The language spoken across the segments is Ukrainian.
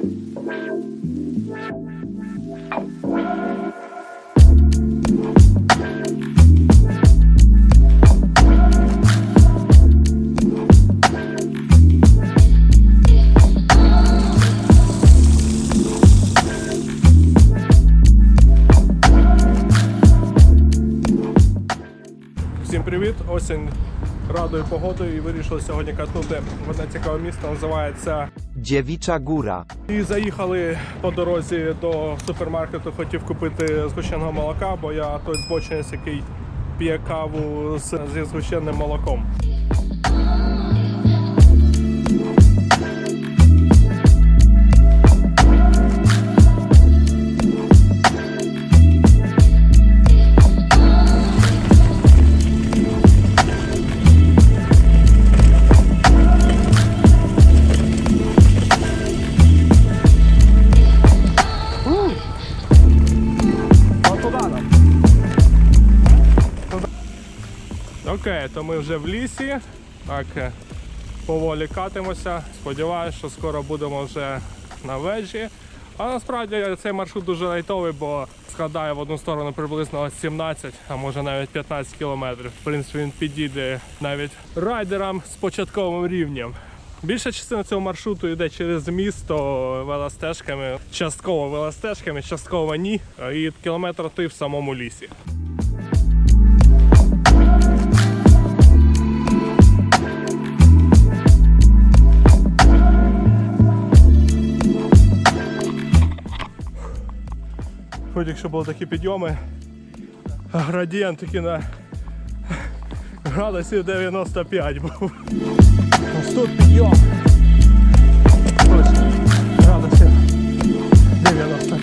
Всім привіт! Осінь радою погодою і вирішили сьогодні катнути в одне цікаве місто, називається. Дєвіча Гура. І заїхали по дорозі до супермаркету, хотів купити згущеного молока, бо я той збочинець, який п'є каву з, зі згущеним молоком. Окей, то ми вже в лісі. Так, е, поволі катимося. Сподіваюсь, що скоро будемо вже на вежі. А насправді цей маршрут дуже лайтовий, бо складає в одну сторону приблизно 17, а може навіть 15 кілометрів. В принципі, він підійде навіть райдерам з початковим рівнем. Більша частина цього маршруту йде через місто велостежками, частково велостежками, частково ні. І кілометр ти в самому лісі. Хоч якщо були такі підйоми, градієнт такий на градусів 95 був. Ось тут підйом. Точно. Градусів 95.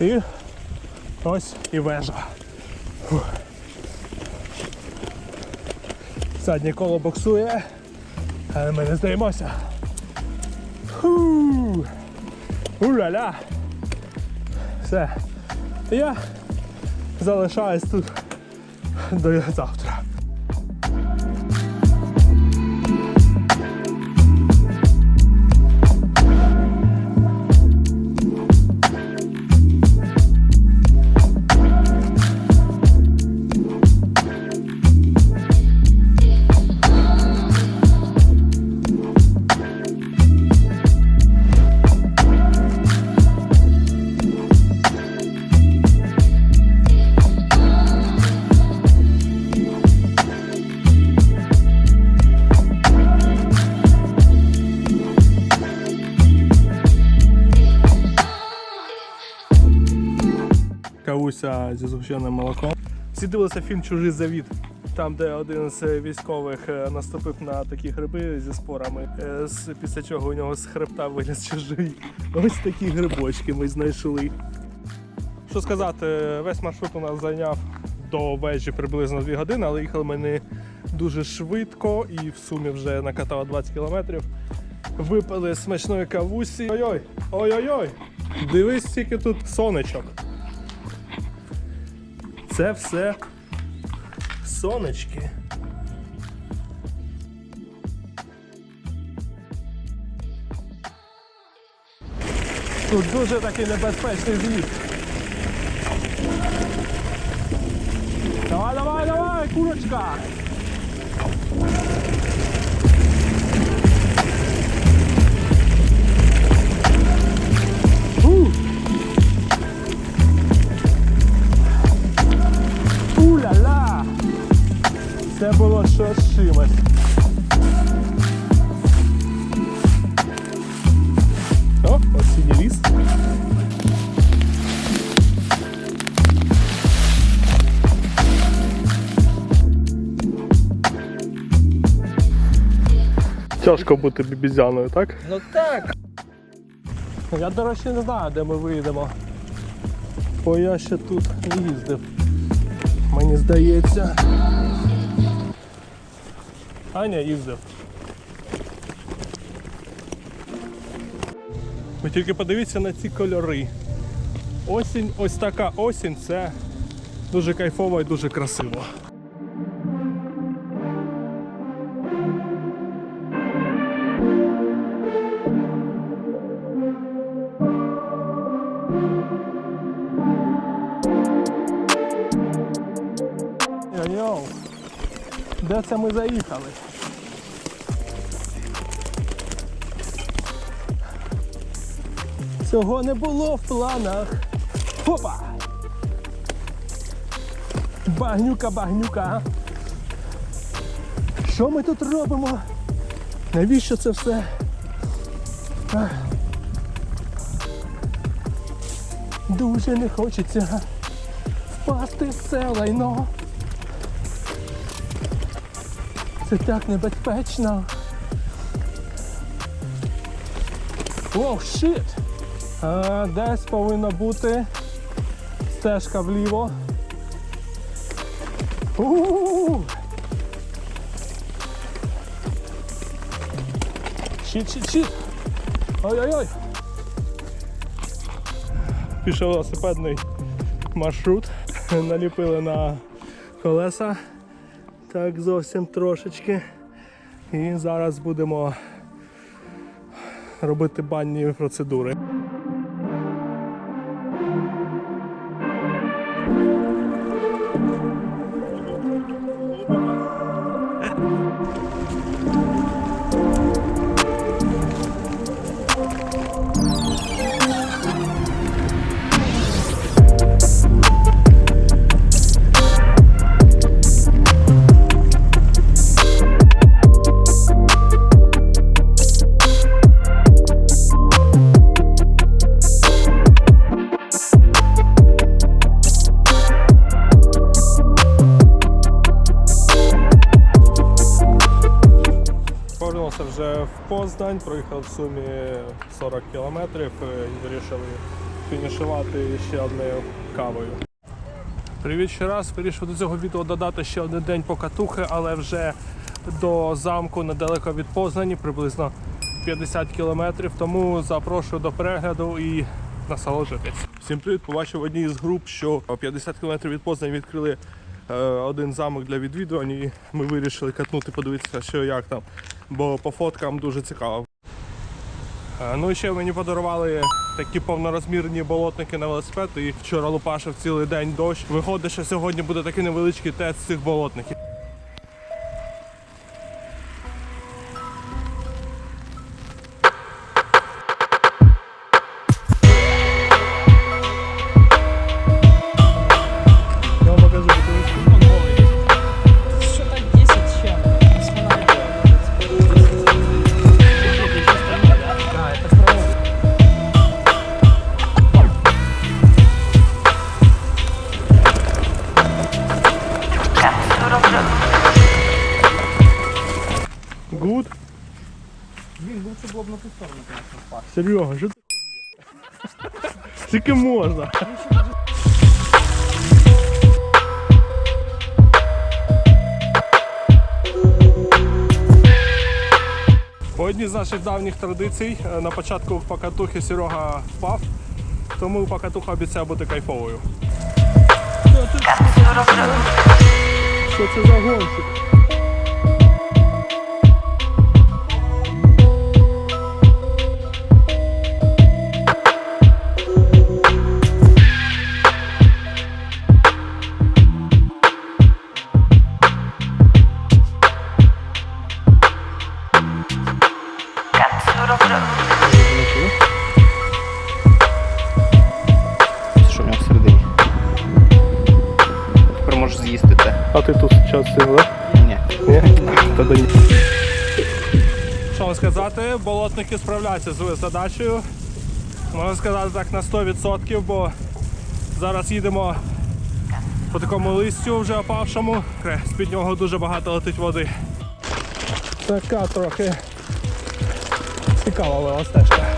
І ось і вежа. Заднє коло боксує, але ми не здаємося. Уля-ля! Все. Я залишаюсь тут до завтра. Кавуся зі згущеним молоком. Всі дивилися фільм Чужий завіт. Там, де один з військових е, наступив на такі гриби зі спорами, е, після чого у нього з хребта виліз чужий. Ось такі грибочки ми знайшли. Що сказати, весь маршрут у нас зайняв до вежі приблизно 2 години, але їхали ми не дуже швидко і в сумі вже накатало 20 кілометрів. Випили смачної кавусі. Ой-ой, ой-ой-ой! Дивись, скільки тут сонечок. Це все сонечки. Тут дуже такий небезпечний зліт. Давай, давай, давай, курочка! Це було щось чимось. О, осінній ліс. Тяжко бути бібізяною, так? Ну так. Я, до речі, не знаю, де ми виїдемо. Бо я ще тут не їздив. Мені здається. А ні, їздив. Ви тільки подивіться на ці кольори. Осінь, ось така осінь, це дуже кайфово і дуже красиво. Це ми заїхали? Цього не було в планах. Хопа! Багнюка, багнюка. Що ми тут робимо? Навіщо це все? Дуже не хочеться впасти в це лайно. Це так небезпечно. Оу, щит! Десь повинна бути стежка вліво. У-у-у! Щит, щит, щит! Ой-ой-ой! Пішов велосипедний маршрут. Наліпили на колеса. Так, зовсім трошечки. І зараз будемо робити банні процедури. Сумі 40 кілометрів е, і вирішили фінішувати ще одною кавою. Привіт ще раз. Вирішив до цього відео додати ще один день покатухи, але вже до замку недалеко від Познані, приблизно 50 кілометрів. Тому запрошую до перегляду і насолоджуйтесь. Всім привіт! Побачив одній з груп, що 50 кілометрів від Познані відкрили е, один замок для відвідувань, і ми вирішили катнути, подивитися, що як там, бо по фоткам дуже цікаво. Е, Ну і ще мені подарували такі повнорозмірні болотники на велосипед. І вчора лупашив цілий день дощ. Виходить, що сьогодні буде такий невеличкий тест цих болотників. Серега, що ти? Скільки можна? По одній з наших давніх традицій е, на початку покатухи Серега впав, тому покатуха обіцяє бути кайфовою. Що це за гонщик? Сила? Ні. Ні? Тоді ні. Що вам сказати, болотники справляються з своєю задачею. Можна сказати так на 100%, бо зараз їдемо по такому листю вже опавшому. З-під нього дуже багато летить води. Така трохи цікава велостежка.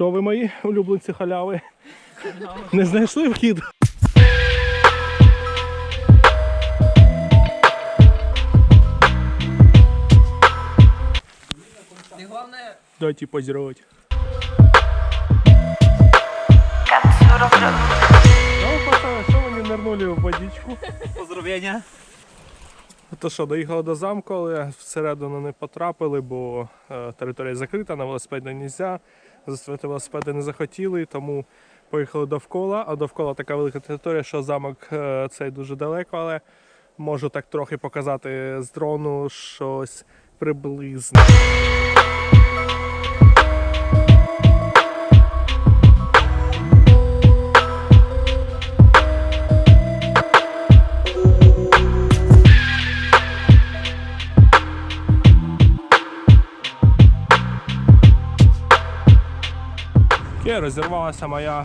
Що ви мої улюбленці халяви? Не знайшли вхід? Дайте позировать. Ну, пацаны, что вы не нырнули в водичку? Поздравлення. То що, доїхали до замку, але всередину не потрапили, бо е, територія закрита, на велосипеді не можна. Застрити велосипеди не захотіли, тому поїхали довкола. А довкола така велика територія, що замок е, цей дуже далеко, але можу так трохи показати з дрону щось приблизне. Розірвалася моя.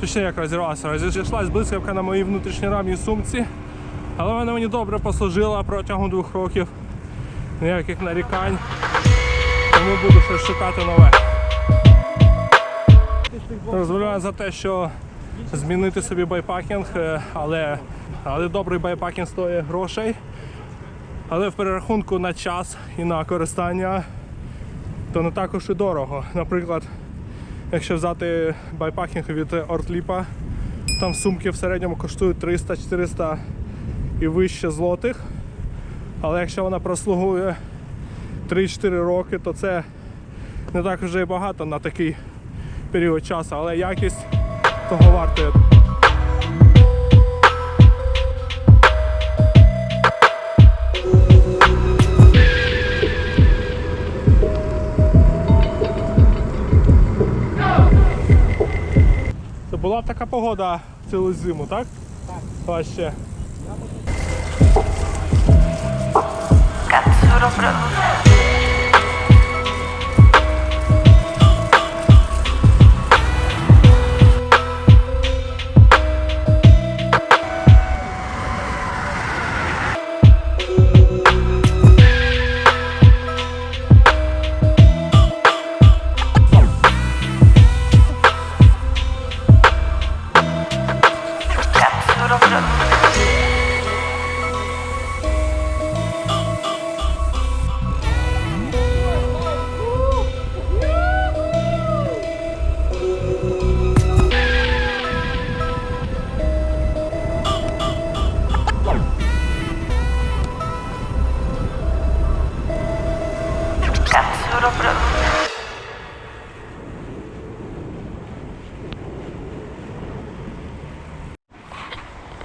Точніше, як розірвалася, розійшлась блискавка на моїй внутрішній рамній сумці. Але вона мені добре послужила протягом двох років. Ніяких нарікань. Тому буду щось шукати нове. Розмовляю за те, що змінити собі байпакінг, е, але, але добрий байпакінг стоїть грошей. Але в перерахунку на час і на користання то не також і дорого. Наприклад, Якщо взяти байпакінг від Ортліпа, там сумки в середньому коштують 300-400 і вище злотих. Але якщо вона прослугує 3-4 роки, то це не так вже і багато на такий період часу, але якість того вартує. Така погода цілу зиму, так? Так. Ваще.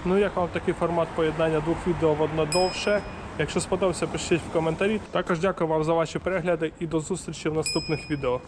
Ну як вам такий формат поєднання двох відео в одно довше? Якщо сподобався, пишіть в коментарі. Також дякую вам за ваші перегляди і до зустрічі в наступних відео.